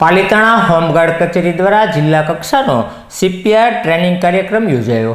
Palitana home guard કચેરી દ્વારા જિલ્લા કક્ષાનો સીપીઆર ટ્રેનિંગ કાર્યક્રમ યોજાયો.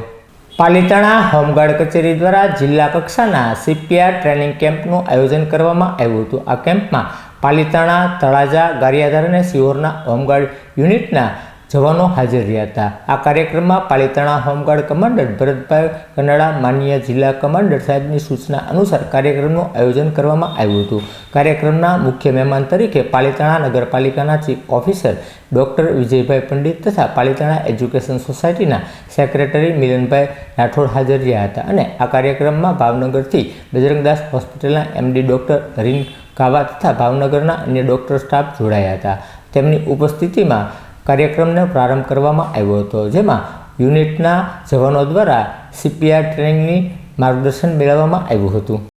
પાલિતાણા હોમગાર્ડ કચેરી દ્વારા જિલ્લા કક્ષાના સીપીઆર ટ્રેનિંગ કેમ્પનું આયોજન કરવામાં આવ્યું હતું. આ કેમ્પમાં પાલિતાણા, તળાજા, ગારિયાધાર અને સિહોરના હોમગાર્ડ યુનિટના જવાનો હાજર રહ્યા હતા. આ કાર્યક્રમમાં Palitana home guard commander Bharatbhai Kanada માન્ય જિલ્લા કમાન્ડર સાહેબની સૂચના અનુસાર કાર્યક્રમનું આયોજન કરવામાં આવ્યું હતું. કાર્યક્રમના મુખ્ય મહેમાન તરીકે પાલિતાણા નગરપાલિકાના chief officer doctor Vijaybhai Pandit તથા પાલિતાણા એજ્યુકેશન સોસાયટીના સેક્રેટરી મિલનભાઈ રાઠોડ હાજર રહ્યા હતા અને આ કાર્યક્રમમાં ભાવનગરથી બજરંગદાસ હોસ્પિટલના એમડી ડૉક્ટર હરીન કાવા તથા ભાવનગરના અન્ય ડૉક્ટર સ્ટાફ જોડાયા હતા. તેમની ઉપસ્થિતિમાં કાર્યક્રમનો પ્રારંભ કરવામાં આવ્યો હતો, જેમાં યુનિટના જવાનો દ્વારા સીપીઆર ટ્રેનિંગની માર્ગદર્શન મેળવવામાં આવ્યું હતું.